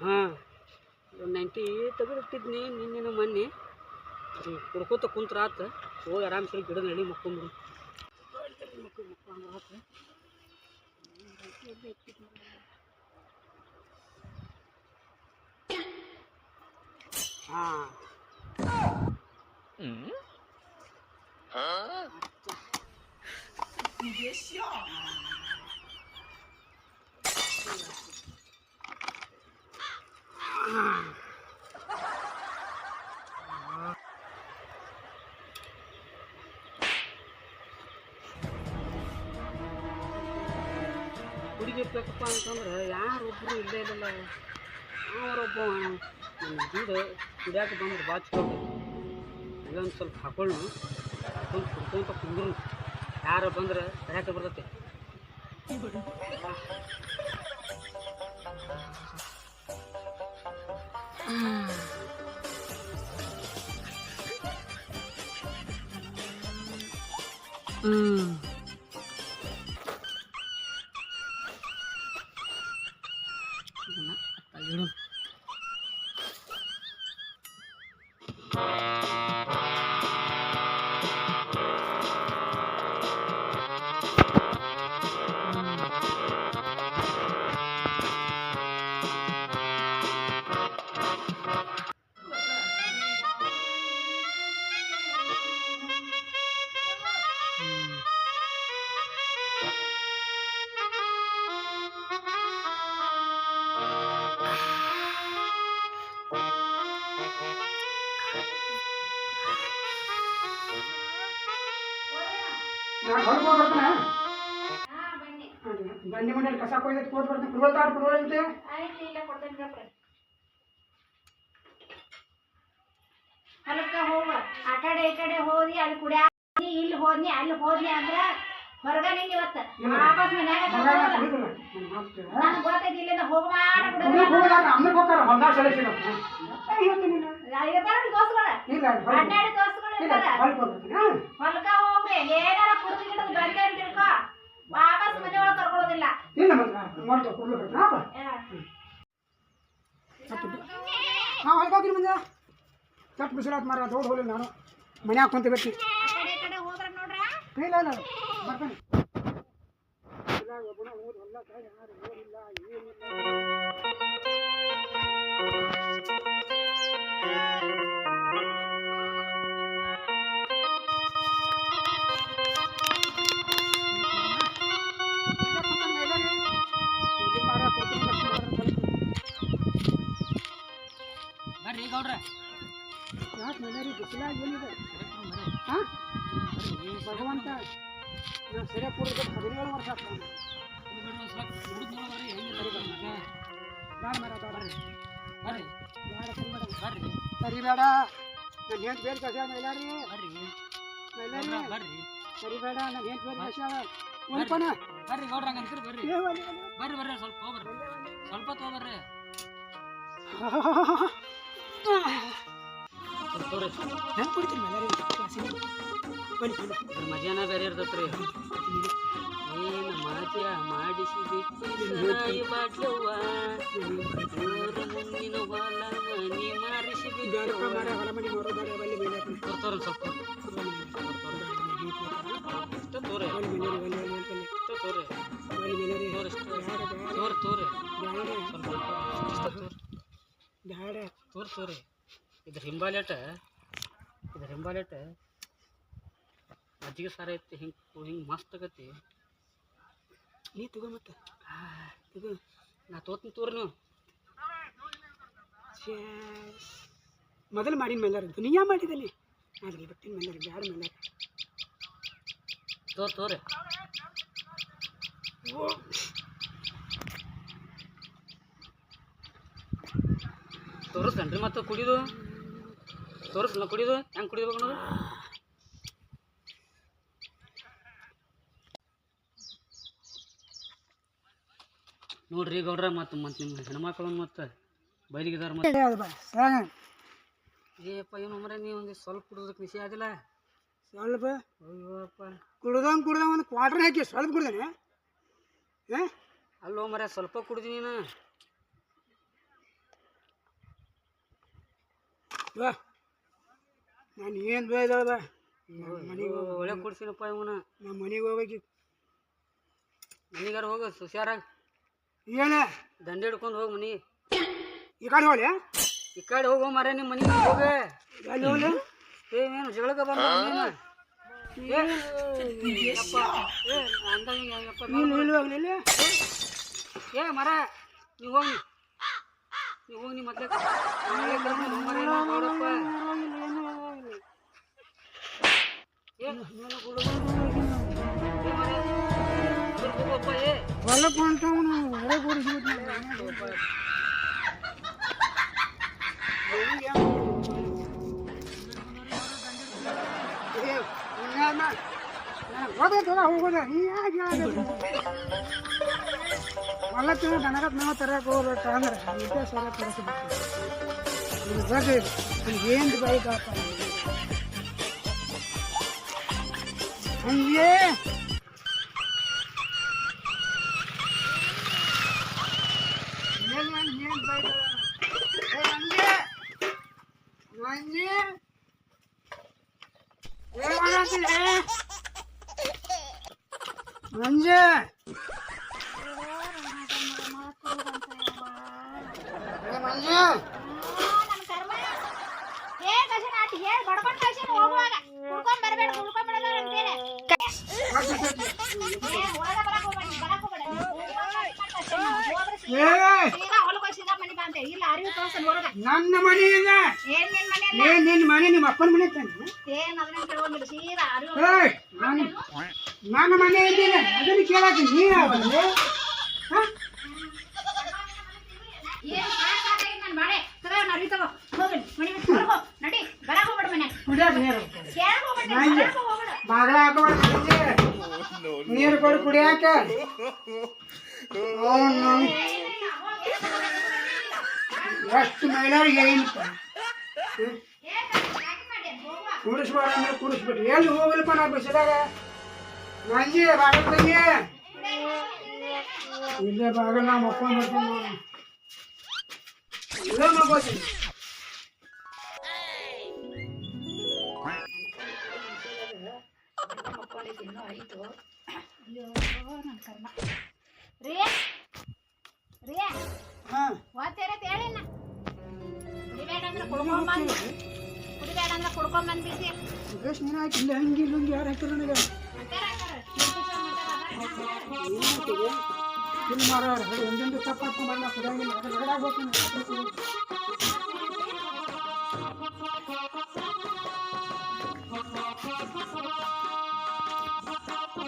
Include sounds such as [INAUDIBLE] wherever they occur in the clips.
ಹಾಂ. ನೈಂಟಿ ತೆಗೆದಿಟ್ಟಿದ್ನಿ ನಿನ್ನೇನು ಮೊನ್ನೆ. ಕುಡ್ಕೋತ ಕುಂತ್ರ ಆತ ಹೋಗಿ ಆರಾಮ್ಸರಿ ಗಿಡ ನಡಿ ಮಕ್ಕೊಂಬಿಡು. ಆತ ಹಾಂ? ಕುಡಿಬೇಕಪ್ಪ ಅಂತಂದ್ರೆ ಯಾರೊಬ್ಬರು ಇಲ್ಲೇ ಇಲ್ಲಲ್ಲ ಅವರೊಬ್ಬ ನನ್ನ ಗೀಡ ಕುಡಿಯಾಕೆ ಬಂದ್ರೆ ಬಾಚ್ಕೊಂಡು ಇದೊಂದು ಸ್ವಲ್ಪ ಹಾಕೊಳ್ಳು ಹಾಕೊಂಡು ಕುಡ್ಕೊಂತ ಕುಂದ್ರು ಯಾರು ಬಂದ್ರೆ ಕರ್ಯಾಕ ಬರ್ತೈತೆ ಹ್ಞೂ ಇದನ್ನ ಬಂಡಿ ಮನೆಯಲ್ಲಿ ಕಸ ಕೊಯ್ದೈತೆ ಕೊಟ್ಟು ಬರ್ತೀನಿ ಕುರುವಲ್ ಐತೆ ಹೊಲಕ್ಕ ಹೋಗ. ಆ ಕಡೆ ಈ ಕಡೆ ಹೋದಿ ಅಲ್ಲಿ ಕುಡ್ಯಾ ಇಲ್ಲಿ ಹೋದ್ನಿ ಅಲ್ಲಿ ಹೋದ್ನಿ ಅಂದ್ರ ಹೊರಗ ನಿಂಗೆ ಇವತ್ತು. ವಾಪಸ್ ಮನ್ಯಾಗ ಗೊತ್ತೈತಿ ಇಲ್ಲಿಂದ ಹೋಗ ನೀನು ಇರ್ತಾರ ದೋಸ್ತುಗಳ. ಇಲ್ಲ ಹೊರಗೆ ಹನ್ನೆರಡು ದೋಸ್ತುಗಳು ಇಲ್ಲ ಇರ್ತಾರ ಹೊರಗೆ ಹೋಗ್ತೀನಿ ಹಾಂ. ಹೊಲಕ್ಕ ಹೋಗ್ರಿ ಏನಾರ ಕುಡ್ದು ಗಿಡದ್ ತಿಳ್ಕೊ. ವಾಪಸ್ ಮನೆ ಒಳಗೆ ಕರ್ಕೊಳ್ಳೋದಿಲ್ಲ ಇಲ್ಲ ಮತ್ತೆ ಮಾಡ್ತೇವೆ ಕೊಡ್ಬೇಕು ಹಾ ಹಾಂ. ಹೋಗಿರಿ ಮುಂದೆ ತಪ್ಪು ಬಿಸಿಲಾತ್ ಮಾರ ದೊಡ್ಡ ಹೋಗಲಿ ನಾನು. ಮನ್ಯಾಗ ಕುಂತ ಬಿಟ್ಟು ಇಲ್ಲ ಇಲ್ಲ ಬರ್ತಾನೆ. ಇಲ್ಲ ಒಬ್ಬನ ಊರು ಹೊಲ್ದಾಗ ಯಾರು ಊರಿಲ್ಲ ಏನಿಲ್ಲ. ಬರ್ರಿ ಏನಿದೆ? ಹಾಂ? ಭಗವಂತ ನಾನು ಸರಿಯಾಗಿ ಕೂಡಬೇಕು ಹದಿನೇಳು ವರ್ಷ ಆಗ್ತಾನೆ ಬೇಡ ಮೇಡ ಬೇಡ ಬರ್ರಿ. ಬೇಡ ಸರಿ ಮೇಡ ಬರ್ರಿ. ಸರಿ ಬೇಡ. ನಾನು ಹೆಂಗೆ ಬೇರೆ ಕಸ ಮೈಲಾರಿ? ಬರ್ರಿ. ಮೈಲಾರಿ? ಬರ್ರಿ. ಸರಿ ಬೇಡ ನಾನು ಹೆಂಗೆ ಬೇರೆ ಕಸ ಒಲ್ಪನ ಬರ್ರಿ. ಗೌಡ್ರ ಹಂಗಂತೀರಿ ಬರ್ರಿ. ಬರ್ರಿ ಬರ್ರಿ ಸ್ವಲ್ಪ ಹೋಗ್ಬರ್ರಿ. ಸ್ವಲ್ಪ ತಗೋಬರ್ರಿ [LAUGHS] ಸ್ವಲ್ಪ ತೋರಿ ಹೆಂಗೆ ಕುಡಿತೀನಿ ಮೈಲಾರಿ ಕಾಸಿನ ಬನ್ನಿ ಬನ್ನಿ ಇದ್ರ ಮಜಾನ ಬೇರೆ ಇರ್ತೈತ್ರಿ ಏನು ಮಜಾ ಮಾಡಿಸಿ ಬಿಟ್ಟು ಬಾಟ್ಲವ್ವ ಊರ ಮುಂದಿನ ಹೊಲ ಮನಿ ಮಾರಿಸಿ ಬೇಡಪ್ಪ ಬಿಟ್ಟು ಮಾರ ಹೊಲ ಮನೆ ನೋಡೋ ಬೇಡ ಬಲ್ಲಿ ಮೈಲಾರಿ ತೋರಿ ಸ್ವಲ್ಪ ಇಷ್ಟ ತೋರಿ ಒಲಿ ಮೈಲಾರಿ ಒಲಿ ಒಲಿ ಒಲಿ ಇಷ್ಟ ತೋರಿ ಒಲಿ ಮೈಲಾರಿ ತೋರಿ ಇಷ್ಟ ಬೇಡ ಬೇಡ ತೋರಿ ತೋರಿ ಬೇಡ ಸ್ವಲ್ಪ ಇಷ್ಟ ತೋರಿ ಬೇಡ ತೋರಿ ತೋರಿ ಇದ್ರ ಹಿಂಬಾಲೆಟ ಇದ್ರ ಹಿಂಬಾಲೆಟ ಮಜ್ಜಿಗೆ ಸಾರ ಐತಿ ಹಿಂಗೆ ಹಿಂಗೆ ಮಸ್ತ್ ಆಗತಿ. ನೀ ತಗೋ ಮತ್ತೆ. ತಗೋ. ನಾ ತೋತೀನಿ ತೋರಿ ನೀವು. ಮೊದಲು ಮಾಡಿನ ಮೇಲಾರ ದುನಿಯಾ ಮಾಡಿದಲ್ಲಿ ಅದ್ರಲ್ಲಿ ಬಿಟ್ಟಿನ ಮೇಲಾರ ಯಾರು ಮೇಲಾರ? ತೋರಿ ತೋರೆ. ತೋರಿಸ್ತೇನ್ರಿ ಮತ್ತೆ ಕುಡಿದು. ತೋರಿಸ್ಲ ಕುಡಿದು? ಹೆಂಗ್ ಕುಡಿಬೇಕು ಅನ್ನೋದು? ನೋಡ್ರಿ ಗೌಡ್ರ ಮತ್ತೆ ಮತ್ತು ನಿಮ್ಮ ಹೆಣ್ಮಕ್ಳು ಮತ್ತು ಬೈಲಿಗಿದಾರ ಮತ್ತೆ. ಏಪ್ಪ ಏನು ಮರ ನೀವು ಒಂದು ಸ್ವಲ್ಪ ಕುಡಿದಕ್ಕೆ ನಿಶೆ ಆಗಿಲ್ಲ ಸ್ವಲ್ಪ. ಅಯ್ಯೋಪ್ಪ ಕುಡ್ದಂಗೆ ಕುಡ್ದ ಒಂದು ಕ್ವಾರ್ಟರ್ ಹಾಕಿ ಸ್ವಲ್ಪ ಕುಡ್ದೇನೆ. ಏ? ಅಲ್ಲೋ ಮರ ಸ್ವಲ್ಪ ಕುಡ್ದಿ ನೀನು. ಬಾ ನಾನು ಏನು ಬೇಯ್ದಳ ಬಾ ಮನೆಗೆ ಒಳ್ಳೆ ಕೊಡ್ಸಿನಪ್ಪ ಇವನ ನಮ್ಮ ಮನೆಗೆ ಹೋಗಿ ಮನೆಗಾರ ಹೋಗು ಹುಷಾರಾಗ. ಏನ? ದಂಡೆ ಹಿಡ್ಕೊಂಡು ಹೋಗಿ ಮನೆ ಈ ಕಡೆ ಹೋಗ್ಲಿ ಈ ಕಡೆ ಹೋಗೋ ಮರ ನಿಮ್ಮ ಮನೆಗೆ ಹೋಗ. ಎಲ್ಲಿ ಹೋಗ್ಲಿ? ಏ ಏನು ಜಗಳಕ್ಕೆ ಬಂದ ನೀನು ಏ ಮರ ನೀವು ಹೋಗಿ. ನೀವು ಹೋಗಿ ಮತ್ತೆ. ಮರ ಏನೋ ನೋಡಪ್ಪ ಏ ಏನು ಹುಡುಗ ಏ ಮರ ಇಬ್ಬರು ಹೋಗಪ್ಪ ಏ ಹೊಲಕ್ಕೆ ಹೊಂಟವನು ಹೊರಗೆ ಓಡಿಸ್ಬಿಟ್ಟು ಗೊತ್ತಾಯ್ತಲ್ಲ ಹೋಗೋದ ನೀ ಯಾಕೆ ನನ್ನ ಮನೆ ಇದೆ ಏನ್ ನಿನ್ ಮನೆ ಅಲ್ಲ? ಏ ನಿನ್ನ ಮನೆ ನಿಮ್ಮ ಅಪ್ಪನ ಮನೆ ತಾನೆ? ನಾನು ನನ್ನ ಮನೆ ಇದ್ದೀನಿ. ಅದನ್ನ ಕೇಳಾಕ ನೀ ಯಾವಲ್ಲಿ. ಬಾಗಿಲ ನೀರು ಕೊಡು ಕುಡಿಯಾಕ. ಎಷ್ಟು ಮಹಿಳೆಯರಿಗೆ ಏನು ಏನ್ ಯಾಕೆ ಮಾಡಿ? ಹೋಗುವ. ಕುಡಿಸ್ಬೇಡ ಅಂದ್ರೆ ಕುಡಿಸ್ಬಿಟ್ಟು ಎಲ್ಲಿ ಹೋಗ್ಲಿಪ್ಪ ನಾ ಬಿಸಿಲಾಗ ಮಂಜಿ ಬಾಗಿಲು ತಂಗಿ. ಇಲ್ಲೇ ಬಾಗಿಲು ನಾ ಮಕ್ಕೊಂಡು ಬರ್ತೀನಿ ಇಲ್ಲ ಇಲ್ಲೇ ಮಕ್ಕೋತೀನಿ ಅಯ್ಯೋ, ನನ್ನ ಕರ್ಮ. ರೀ ರೀ ಹಾಂ. ವಾತೇರತ್ ಹೇಳಿಲ್ಲ. ಕುಡಿಬೇಡ ಅಂದ್ರೆ ಕುಡ್ಕೊಂಡ್ ಬಂದ್ ಕುಡಿಬೇಡ ಅಂದ್ರೆ ಕುಡ್ಕೊಂಡ್ ಬಂದ್ಬಿಸಿ ಸುರೇಶ್ ನೀನು ಹಾಕಿಲ್ಲ ಹಂಗೆ ಇಲ್ಲ ಹಂಗೆ ಯಾರು ಹಾಕ್ತಾರೆ ನನಗೆ? ಅದಾರ. ಏನು ಮಾರೋರು ಒಂದೊಂದು ತಪ್ಪು ಹಾಕ್ಕೊಂಡು ಬರಲ್ಲ ಕುಡಿಯಂಗಿಲ್ಲ ಅದು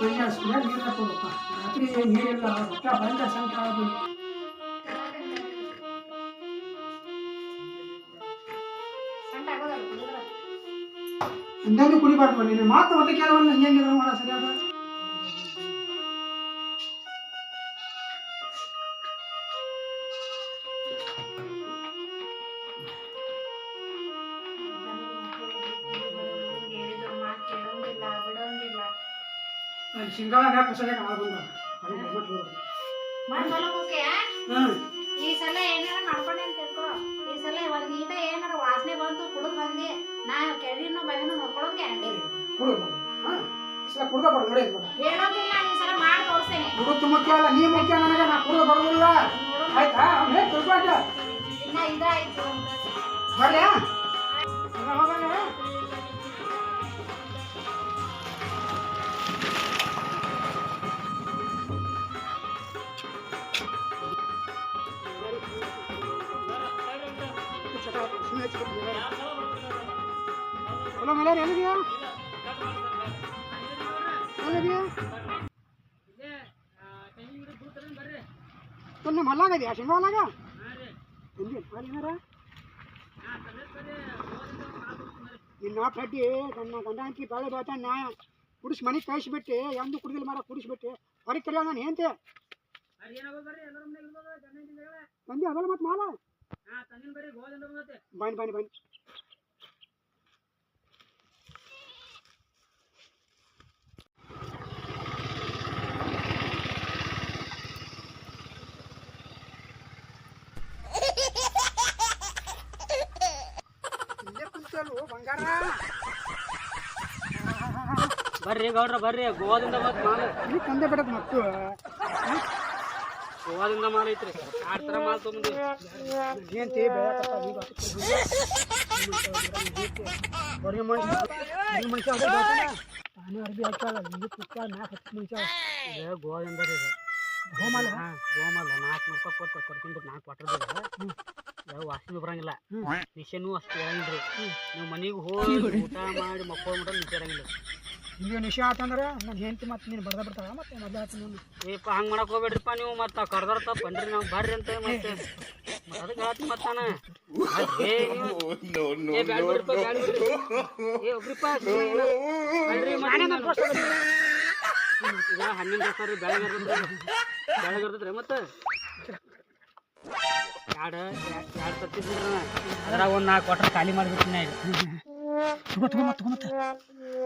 ಹೊರಗಾಗ್ಬೇಕು ನೀರು ತಗೊಳಪ್ಪ ರಾತ್ರಿ ನೀರಿಲ್ಲ ರೊಕ್ಕ ಬಂದ. ಹಿಂದೆಂದು ಕುಡಿಬಾರ್ದು. ನೀನು ಮಾತು ಮತ್ತೆ ಕೆಲವನ್ನ ಮಾಡೋ ಸರಿಯಾದ? ಸಿಂಗಾಳ ಕಸದಾಗ ಆಳ ಬಂದ ಅದು ಹೋಗ್ಬಿಟ್ಟು ಹೋಗೋದು ಮತ್ತ್ ಹೊಲಕ್ ಈ ಸಲ ಏನಾರ ಮಾಡ್ಕೊಂಡೆ ಅಂತ ತಿಳ್ಕೊ. ಈ ಸಲ ಒಂದ್ ಈಟ ಏನಾರ ವಾಸನೆ ಬಂತು ಕುಡಿದ್ ಬಂದೆ ನಾ ಕೆರಿನೋ ಬಯನೋ ನೋಡ್ಕೊಳಂಗೆ ಅಂಗಡಿ ಕುಡಿದು ಈ ಸಲ ಕುಡ್ದ ಬರೋದು ನೋಡಿ ಹೇಳೋದಿಲ್ಲ ಈ ಸಲ ಮಾಡಿ ತೋರಿಸ್ತೇನೆ. ಮುಖ್ಯ ಅಲ್ಲ ನೀ ಮುಖ್ಯ ನನಗೆ ನಾ ಕುಡ ಬರೋದಿಲ್ಲ. ಆಯ್ತಾ? ಅವ್ನು ತಿಳ್ಕೊಂಡ ಇದಾಯ್ತು. ಬರ್ಲ್ಯಾ ಹಲೋ ಮಲ್ಯಾರ ಎಲ್ಲಿದೆಯಾ ಎಲ್ಲಿದೆಯಾ ನಿಮ್ಮ ಹೊಲಾಗದೆಯಾ ಶೇಂಗಾ ಹೊಲಾಗ ತಂದಿ ಮಾಡಿ ಏನಾರ ನಿನ್ನ ಕಡ್ಡಿ ನನ್ನ ಗಂಡ ಅಂಕಿ ಬಾಳೆ ಬಾತ ನಾ ಕುಡಿಸಿ ಮನೆಗೆ ಕಳಿಸ್ಬಿಟ್ಟು ಎಂದು ಕುಡಿದಿಲ್ಲ ಮಾರ ಕುಡಿಸ್ಬಿಟ್ಟು ಹೊರಗೆ ಕರೆಯ ನಾನು ಏಂತೆ ತಂದಿ ಅದಲ್ಲ ಮತ್ತೆ ಮಾಲ ಬನ್ನಿ ಬನ್ನಿ ಬನ್ನಿ ಬರ್ರಿ ಗೌಡ್ರ ಬರ್ರಿ. ಗೋವಾದಿಂದ ಮತ್ತೆ ಮಾಲ್. ಇಲ್ಲಿ ಮತ್ತು ಗೋವಾದಿಂದ ಮಾಲ್ ಐತ್ರಿ. ಆರ್ ತರ ಮಾಲ್ ತೊಗೊಂಡು ಮನುಷ್ಯ ಮನುಷ್ಯ ತಾನೇ ಅರ್ಬಿ ನಾಲ್ಕು ಹತ್ತು ಮನುಷ್ಯ ಇದು ಗೋವಾದಿಂದ ರೀ ಇದು. ಗೋಮಾಲ? ಹಾಂ ಗೋಮಾಲ. ನಾಲ್ಕು ನೂರು ರೂಪಾಯಿ ಕೊಟ್ಟು ನಾಲ್ಕು ವಾಟರ್ ಯಾವ ವಾಸನೆ ಬರಂಗಿಲ್ಲ. ನಿಶೆನೂ ಅಷ್ಟು ಇರಂಗಿಲ್ಲ ರೀ ನೀವು ಮನೆಗೆ ಹೋಗಿ ಊಟ ಮಾಡಿ ಮಕ್ಕಳು ನಿಶೆ ಇರಂಗಿಲ್ಲ. ಹಿಂಗೆ ನಿಶೆ ಆತಂದ್ರೆ ನನ್ನ ಹೆಂಡತಿ ಮತ್ತೆ ನೀನು ಬರ್ದ ಬರ್ತಾಳ ಮತ್ತೆ ಮೊದಲು ಆತ ನೀನು. ಏಪ್ಪ ಹಂಗೆ ಮಾಡಕ್ ಹೋಗ್ಬೇಡ್ರಿಪ್ಪ ನೀವು ಮತ್ತೆ ಕರ್ದಾರ ತಪ್ಪನ್ರಿ ನಾವು ಬರ್ರಿ ಅಂತ ಮತ್ತೆ. ಅದಕ್ಕೆ ಹೇಳ್ತೀನಿ ಮತ್ತಾನ ನಾನು. ಏ ನೀವು- ಏ ಒಬ್ರಿಪ್ಪ ಹನ್ನೊಂದು ದಿವಸ ರೀ ಬೆಳಗ್ಗೆ ಇರ್ತೈತ್ರಿ ಮತ್ತೆ. ಎರಡು ಎರಡು ತರ್ತಿದ್ರಿ ಅದ್ರಾಗ ಒಂದು ನಾಲ್ಕು ಕ್ವಾರ್ಟರ್ ಖಾಲಿ ಮಾಡಿಬಿಡ್ತೀನಿ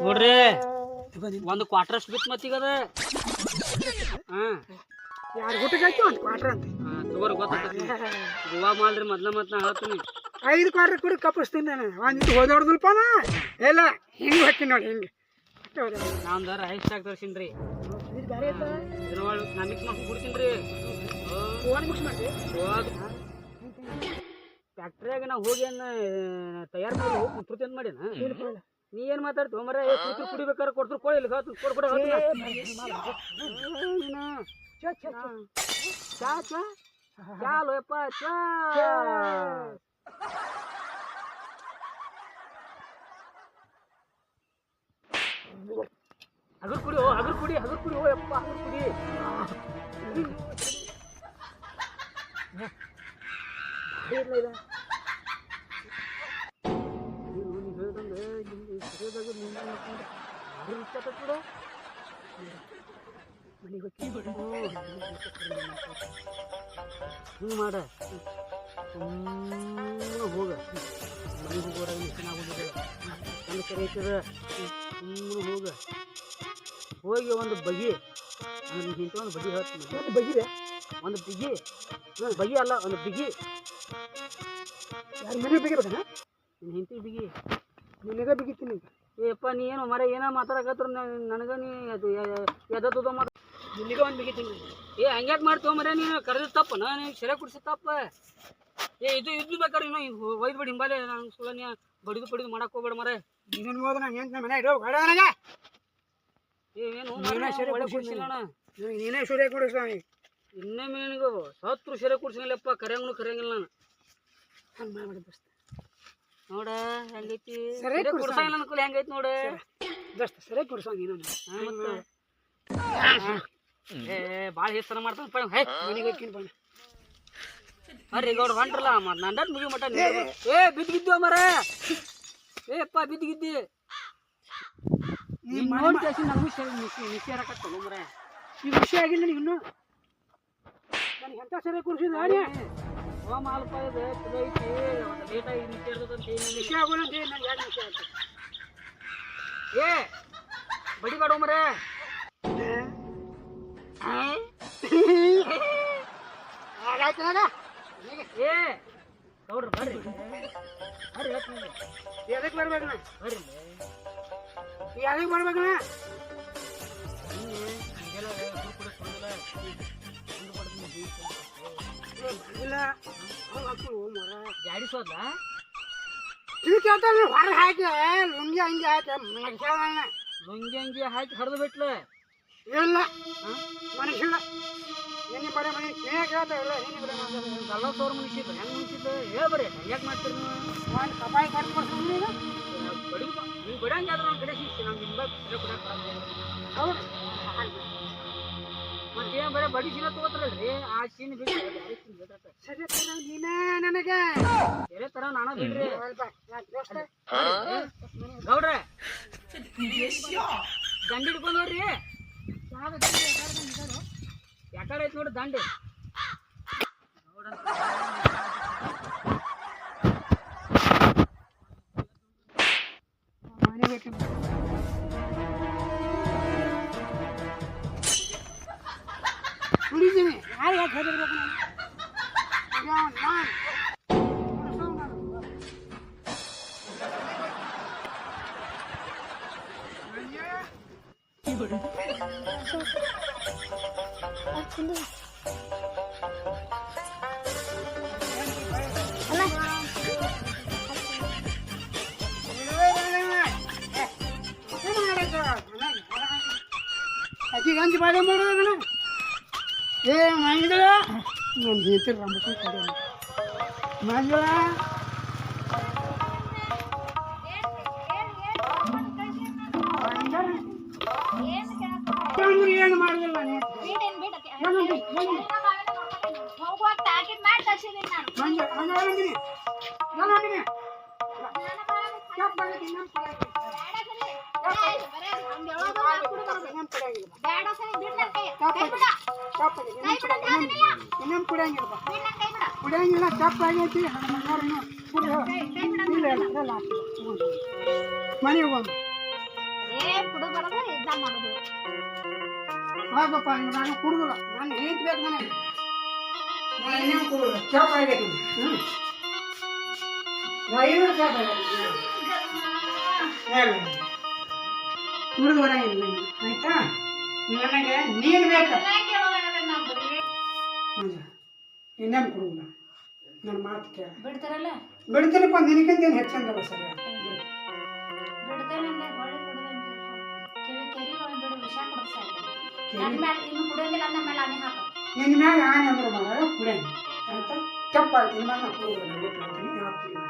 ನೋಡ್ರಿ. ಒಂದು ಕ್ವಾರ್ಟರ್ ಅಷ್ಟು ಬಿತ್ತು ಮತ್ತೀಗ ಅದ. ಹಾಂ. ಎರಡು ಆಯ್ತು ಒಂದು ಕ್ವಾರ್ಟರ್ ಅಂತ. ಹಾಂ ತಗೋರಿ ಗೊತ್ತಾಗ್ತೈತಿ ಗೋವಾ ಮಾಲ್ರಿ ಮೊದ್ಲ ಮತ್ತೆ ನಾ ಹೇಳ್ತೀನಿ. ಐದು ಕ್ವಾರ್ಟರ್ ಕೂಡ ಕಪ್ಪಿಸ್ತೀನಿ ನಾನು. ಒಂದು ಇಲ್ಲ ಹಿಂಗೆ ನೋಡಿ ಹಿಂಗೆ. ರೈಸ್ ತರ್ಸಿನಿ ರೀ ಇದು ಬೇರೆ ನಾ ಮಿಕ್ಸ್ ಮಾಡ್ಕೊಂಡು ಕುಡ್ತೀನಿ ರೀ ಮಿಕ್ಸ್ ಮಾಡಿ ಫ್ಯಾಕ್ಟ್ರಿಯಾಗ ನಾವು ಹೋಗಿ ಏನು ತಯಾರು ಮಾಡಿ ಹೋಗಿ ಕುಂತ್ರುತಿ ಅಂತ ಮಾಡೇನ? ನೀ ಏನು ಮಾತಾಡ್ತೀವಿ ಮರ ಕೂತ್ರು ಕುಡಿಬೇಕಾರೆ ಕೊಡ್ತ್ರು ಕೊಡಿ ಇಲ್ಲಿ ಹೇಳ್ತೀನಿ ಕೊಡ್ ಕೊಡ ನೀನು ಛೆ, ಛೆ, ಛೆ. ಚಾ ಚಾ ಚಾಲು ಯಪ್ಪ ಚಾ ಹಗರ್ ಕುಡಿ ಓ ಹಗರ್ ಕುಡಿ ಹಗರ್ ಕುಡಿ ಓ ಯಪ್ಪ ಹಗರ್ ಕುಡಿ. ಇಲ್ಲ ಹಿಂಗೆ ಮಾಡ ಹೋಗ. ಮನೆಗೆ ಹೋಗೋದಾಗ ಚೆನ್ನಾಗೋಗಿದೆ ನನ್ನ ಕರೀತದ ಸುಮ್ಮನೆ ಹೋಗ ಹೋಗಿ ಒಂದು ಬಗೆ ಒಂದು ಬಗೆ ಹೇಳ್ತೀನಿ ಒಂದು ಬಗಿದೆ ಒಂದು ಬಿಗಿ ಒಂದು ಬಗೆ ಅಲ್ಲ ಒಂದು ಬಿಗಿ ಯಾರು ಮನೆ ಬಿಗಿಬೇಕನ ನಿನ್ನ ಹೆಂಡತಿ ಬಿಗಿ ನಿನಗೆ ಬಿಗಿತೀನಿ ಏಪ್ಪ ನೀ ಏನು ಮರ ಏನೋ ಮಾತಾಡಕತ್ರ ನನಗೆ ನೀ ಅದು ಎದತ್ತದ ಮಾತ ನಿನಗೆ ಒಂದು ಬಿಗಿತೀನಿ ಏ ಹಂಗ್ಯಾಕೆ ಮಾಡ್ತೀವ ಮರ ನೀನು? ಕರೆದ ತಪ್ಪ. ನೀನು ಸೆರೆ ಕುಡಿಸಿ ತಪ್ಪ. ಏ ಇದು ಇದು ಬೇಕಾದ್ರೆ ಇನ್ನೂ ಒಯ್ದು ಬಿಡಿ ಹಿಂಬಾಲೆ. ನಾನು ಸುಳ್ಳ ನೀ ಬಡಿದು ಪಡಿದು ಮಾಡಕ್ಕೆ ಹೋಗ್ಬೇಡ ಮರ. ನೀನು ಹೋದ ನಾನು ಏನು ಮನೆ ಇಡೋ ಬೇಡ ನನಗೆ. ಏನು ನೀನೇ ಸೆರೆ ಒಳ್ಳೆ ಕುಡ್ಸಿದ್ ಕುಡಿಸಿಲ್ಲ ಅಣ್ಣ ನನಗೆ ನೀನೇ ಸೂರ್ಯ ಕೊಡಿಸ್ತಾನೆ ಇನ್ನೊಮ್ಮೆ ನಿನಗೆ ಸತ್ರು ಸೆರೆ ಕುಡ್ಸಿಲ್ಲಪ್ಪ ಕರೆಯಂಗೂ ಕರೆಯಂಗಿಲ್ಲ ನಾನು. ಹಂಗೆ ಮಾಡ್ಬಿಡ ದೋಸ್ತ. ನೋಡ ಹೆಂಗೈತಿ? ಸೆರೆ ಸೆರೆ ಕುಡ್ಸ. ಕುಡ್ಸಂಗಿಲ್ಲ ಅನ್ಕೊಲಿ ಹೆಂಗೈತಿ ನೋಡ. ದೋಸ್ತ ಸರಿ ಕೊಡಿಸೋ ನೀನು ಭಾಳ ಹೆಸರು ಮಾಡ್ತಾನೆ ಇವ. ಹೇ ಮನೆಗೆ ಹೋಗ್ತೀನಿ ಬಣ್ಣ ಅರೆ ಗೌಡ ಹೊಂಟ್ರಲ್ಲ ಮತ್ತೆ ನಂದಟ್ ಮುಗಿ ಮಟ್ಟ. ಏ ಬಿದ್ದಿದ್ದು ಮರ ಏ ಅಪ್ಪ ಬಿದ್ದಿದ್ದಿ ನೀನು ನೋಡಿ ಕೇಸಿ ನನಗೂ ನಿಶ್ಚಯರಕತ್ತ ಮರ ಈ ವಿಷಯ ಆಗಿಲ್ಲ ನೀನು ಇನ್ನೂ? ನನಗೆ ಎಂಥ ಸರಿ ಕೊಡಿಸಿದ ನಾನೇ? ಓ ಮಾಲ್ಪ ಇದೆ ಲೇಟಾಗಿ ನಿಶ್ಚಯ ಆಗೋಣ ಅಂತ ನನಗೆ ನಿಶ್ಚಯ ಆಯ್ತು? ಏ ಬಡಿಬೇಡ ಮರ. ಹಾಗಾಯ್ತು ನಾಗ ಏ ನೋಡ್ರಿ ಬರ್ರಿ. ಬರ್ರಿ. ಎದಕ್ಕೆ ಬರ್ಬೇಕು ನಾ ಬರ್ರಿ. ಎದಕ್ಕೆ ಬರ್ಬೇಕು ನಾ ನಿನ್ನೆ ಹಂಗೆಲ್ಲ ಹುಡುಗ ಕೂಡ ತೊಗೊಂಡಿಲ್ಲ. ಒಂದು ಬಡ್ದು ಜೀವಿತ. ಇಲ್ಲ ಅವ್ನು ಇದು ಕೇಳ್ತಾನೆ ಹೊರಗೆ ಹಾಕಿ ಲುಂಗಿ ಅಂಗಿ ಹಾಕಿ ಮನುಷ್ಯ ಲುಂಗಿ ಅಂಗಿ ಹಾಕಿ ಹರಿದು ಬಿಟ್ಲೆ? ಇಲ್ಲ. ಮನುಷ್ಯ ಏನಿ ಬಡ ಮನೆ ಕೇಳ್ತಾ ಇಲ್ಲ ಏನಿ ಬಡ ಎಲ್ಲ ತೋರ್ ಮುಗಿಸಿದ್ದು ಹೆಂಗ್ ಮುಗಿಸಿದ್ದು ಹೇಳ್ಬರಿ ಯಾಕೆ ಮಾಡ್ತೀರಿ ನೀವು? ಒಂದು ಕಪಾಯಿ ಕಟ್ ಕೊಡ್ತೀನಿ ಈಗ ಬಡಿ ನೀವು ಬಿಡಂಗೆ ಆದ್ರೆ ನಮ್ಮ ಕಡೆ ಸಿಗ್ತೀನಿ ನಮ್ಗೆ ಸೀರೆ ಹೌದು. ಮತ್ತೆ ಏನು ಬರೀ ಬಡಿ ಸೀರೆ ತಗೋತಾರಲ್ರಿ? ಆ ಸೀನ್ ಬಿಟ್ಟು ಸರಿ ತರ ನೀನೇ ನನಗೆ. ಬೇರೆ ಥರ ನಾನು ಬಿಡ್ರಿ. ಗೌಡ್ರೆ ದಂಡಿ ಹಿಡ್ಕೊಂಡು ನೋಡ್ರಿ ಯಾಕಡೆ ಐತಿ ನೋಡಿ ದಂಡಿ. ಮನೆ ಬೇಕು 해드리고 그냥 난 오늘 싸움 가는 거야 웬일이야? 이걸 아 근데 아, 이게 안지 말아 말아 그냥. ಸರಿ ಬಿಡ್ ನನ್ ಕೈ ಕೈ ಬಿಡ ಚಪ್ಪಾಗಿ ಇನ್ನೊಂದು ಕುಡಿಯಂಗಿಲ್ಲ ಬಿಡ್ ನನ್ ಕೈ ಬಿಡ ಕುಡಿಯಂಗಿಲ್ಲ ಚಪ್ಪಾಗಿ ಕುಡಿಯಂಗಿಲ್ಲ ನೋಡ್ರಿ ಕುಡಿ ಕೈ ಕೈ ಬಿಡ ಇಲ್ಲ ಇಲ್ಲ ಮನೆಗೆ ಮಾಡೋದು. ಹಾಗಪ್ಪ ನಾನು ಕುಡುದಿಲ್ಲ ನಾನು ಹೇಳ್ಬೇಕು ನನಗೆ ನಾನು ಕುಡಿದು ಕುಡುದಿಲ್ಲ ಚಾಪ್ ಆಗೈತಿ ಹ್ಞೂ ಐನೂರು ಚಾಪ್ ಆಗೈತಿ ಕುಡಿದು ಬರಂಗಿಲ್ಲ ಆಯ್ತಾ? ನನಗೆ ನೀರು ಬೇಕು. ಮಂಜ ಇನ್ನೇನು ಕುಡುದಿಲ್ಲ. ನನ್ನ ಮಾತು ಕೇಳ. ಬಿಡ್ತಾರಲ್ಲ? ಬಿಡ್ತೀನಪ್ಪ ನಿನಗಿಂತ ಏನು ಹೆಚ್ಚಂದಲ್ಲ ಸರ್ ಅಂತ ನಿನ್ನ ಮ್ಯಾಗ ಆನೆ ಅಂದ್ರೆ ಮಾಡ ಕುಡಿಯಂಗ ಆಯ್ತಾ? ತಪ್ಪಾಯ್ತು ನಿಮ್ಮ ನಾನು ಕುಡುದಿಲ್ಲ